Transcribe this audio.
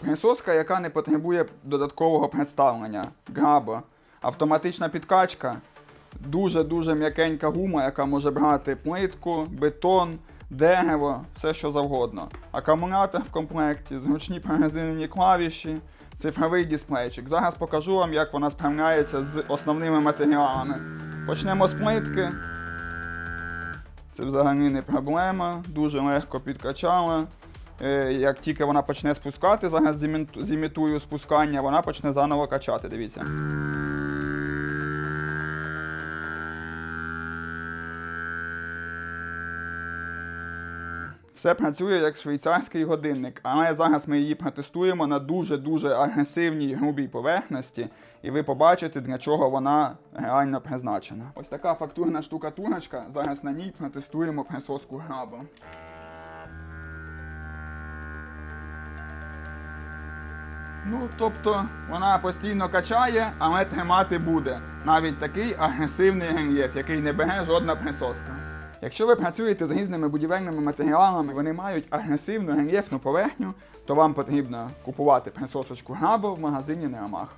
Присоска, яка не потребує додаткового представлення. Граба. Автоматична підкачка. Дуже-дуже м'якенька гума, яка може брати плитку, бетон, дерево, все що завгодно. Акумулятор в комплекті, зручні прорезинені клавіші, цифровий дисплейчик. Зараз покажу вам, як вона справляється з основними матеріалами. Почнемо з плитки. Це взагалі не проблема, дуже легко підкачала. Е, Як тільки вона почне спускати, зараз зімітую спускання, вона почне заново качати. Дивіться. Все працює як швейцарський годинник, але зараз ми її протестуємо на дуже-дуже агресивній грубій поверхності, і ви побачите, для чого вона реально призначена. Ось така фактурна штукатурочка. Зараз на ній протестуємо присоску грабу. Ну, тобто вона постійно качає, але тримати буде. Навіть такий агресивний рельєф, який не бере жодна присоска. Якщо ви працюєте з різними будівельними матеріалами, вони мають агресивну рельєфну поверхню, то вам потрібно купувати присосочку грабо в магазині Неомах.